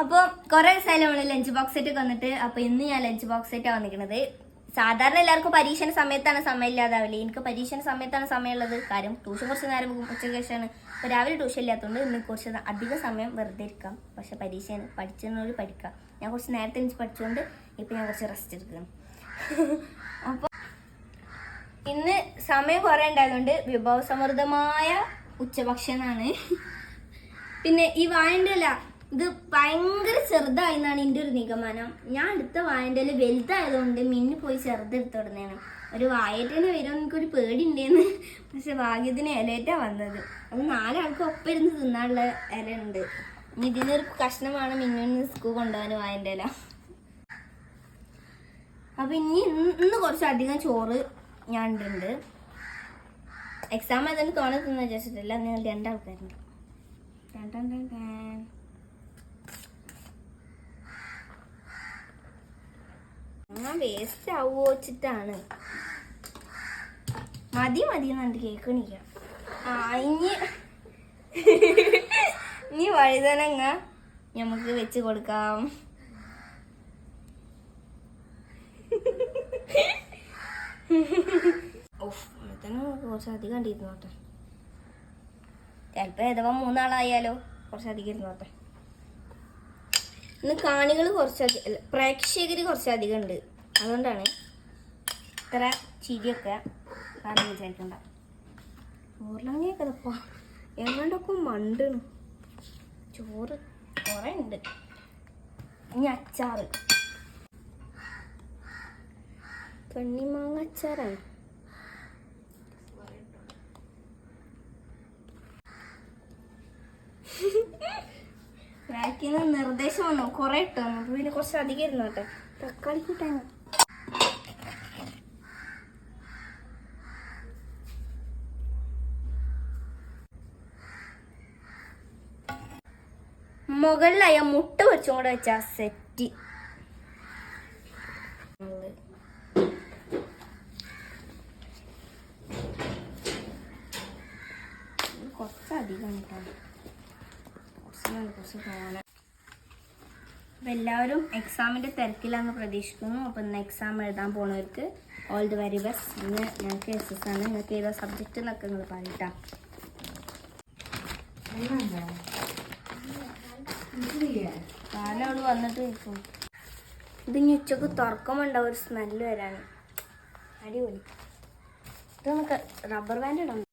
അപ്പോൾ കുറേ ദിവസമായാലും lunch box set വന്നിട്ട് അപ്പോൾ ഇന്ന് ഞാൻ ലഞ്ച് ബോക്സ് സെറ്റാണ് വന്നിരിക്കുന്നത്. സാധാരണ എല്ലാവർക്കും പരീക്ഷണ സമയത്താണ് സമയം ഇല്ലാതാവില്ലേ എനിക്ക് പരീക്ഷണ സമയത്താണ് സമയമുള്ളത്. കാര്യം ട്യൂഷൻ കുറച്ച് നേരം ഉച്ചയ്ക്ക് ശേഷമാണ്. അപ്പോൾ രാവിലെ ട്യൂഷൻ ഇല്ലാത്തതുകൊണ്ട് ഇന്ന് കുറച്ച് അധിക സമയം വെറുതെ ഇരിക്കാം. പക്ഷെ പരീക്ഷയാണ് പഠിച്ചതിനോട് പഠിക്കാം. ഞാൻ കുറച്ച് നേരത്തെ എനിക്ക് പഠിച്ചുകൊണ്ട് ഇപ്പോൾ ഞാൻ കുറച്ച് റെസ്റ്റ് എടുക്കണം അപ്പോൾ ഇന്ന് സമയം കുറേ ഉണ്ടായതുകൊണ്ട് വിഭവസമൃദ്ധമായ ഉച്ചഭക്ഷണമാണ് പിന്നെ ഈ വായണ്ടല്ല ഇത് ഭയങ്കര ചെറുതായി എന്നാണ് എന്റെ ഒരു നിഗമനം. ഞാൻ എടുത്ത വായന്റെ വലുതായതുകൊണ്ട് മിന്ന് പോയി ചെറുതെടുത്തോടുന്നതാണ് ഒരു വായറ്റേനെ വരും എനിക്കൊരു പേടിയുണ്ടേന്ന്. പക്ഷെ ഭാഗ്യത്തിന് ഇലയേറ്റാ വന്നത്. അത് നാലാൾക്ക് ഒപ്പം ഇരുന്ന് തിന്നാനുള്ള ഇല ഉണ്ട് ഇനി ഇതിനൊരു കഷ്ണമാണ് മിന്നു സ്കൂൾ കൊണ്ടുപോകാൻ വായന്റെ ഇല അപ്പൊ ഇനി ഇന്ന് കുറച്ചധികം ചോറ് ഞാൻ ഉണ്ട് എക്സാം ആയതുകൊണ്ട് തോനെ തിന്നു വിചാരിച്ചിട്ടില്ല. നിങ്ങൾ രണ്ടാൾക്കാരുണ്ട് ടൻ ഞാൻ വേസ്റ്റ് ആവുമോ വെച്ചിട്ടാണ്. മതി മതി എന്നിട്ട് കേൾക്കണില്ല ആ ഇനി ഇനി വഴുതനങ്ങ നമുക്ക് വെച്ച് കൊടുക്കാം. കുറച്ചധികം ഇരുന്നോട്ടെ ചിലപ്പോൾ ഏതവ മൂന്നാളായാലോ കുറച്ചധികം ഇരുന്നോട്ടെ ഇന്ന് കാണികൾ കുറച്ചധികം പ്രേക്ഷകർ കുറച്ചധികം ഉണ്ട്. അതുകൊണ്ടാണ് ഇത്ര ചിരിയൊക്കെ കാരണം വിചാരിക്കണ്ട. ചോറിലങ്ങനെയൊക്കെ ഇതപ്പാ എങ്ങാണ്ടൊക്കെ മണ്ടാണ്. ചോറ് കുറേ ഉണ്ട് ഇനി അച്ചാറ്. കണ്ണിമാങ്ങ അച്ചാറാണ് ബാക്കിൽ നിന്ന് നിർദ്ദേശം വന്നു. കുറേ ഇട്ടു പിന്നെ കുറച്ച് അധികം ഇരുന്നോട്ടെ തക്കാളി കൂട്ടാണ് മുകളിലായ മുട്ട വെച്ചും കൂടെ വെച്ചാ സെറ്റ് കുറച്ചധികം എല്ലാവരും എക്സാമിന്റെ തിരക്കിലാന്ന് പ്രതീക്ഷിക്കുന്നു. അപ്പം ഇന്ന് എക്സാം എഴുതാൻ പോണവർക്ക് ഓൾ ദി വെരി ബെസ്റ്റ് ഇന്ന് ഞങ്ങൾക്ക് എസ് എസ് ആണ്. നിങ്ങൾക്ക് ഏതാ സബ്ജക്റ്റ് എന്നൊക്കെ നിങ്ങൾ പറയട്ടാ അവിടെ വന്നിട്ട് നിൽക്കും ഇത് ഇനി ഉച്ചയ്ക്ക് തുറക്കുമ്പോണ്ടാവും ഒരു സ്മെല്ല് വരാൻ അടിപൊളി. ഇത് നമുക്ക് റബ്ബർ ബാൻഡ് ഇടാം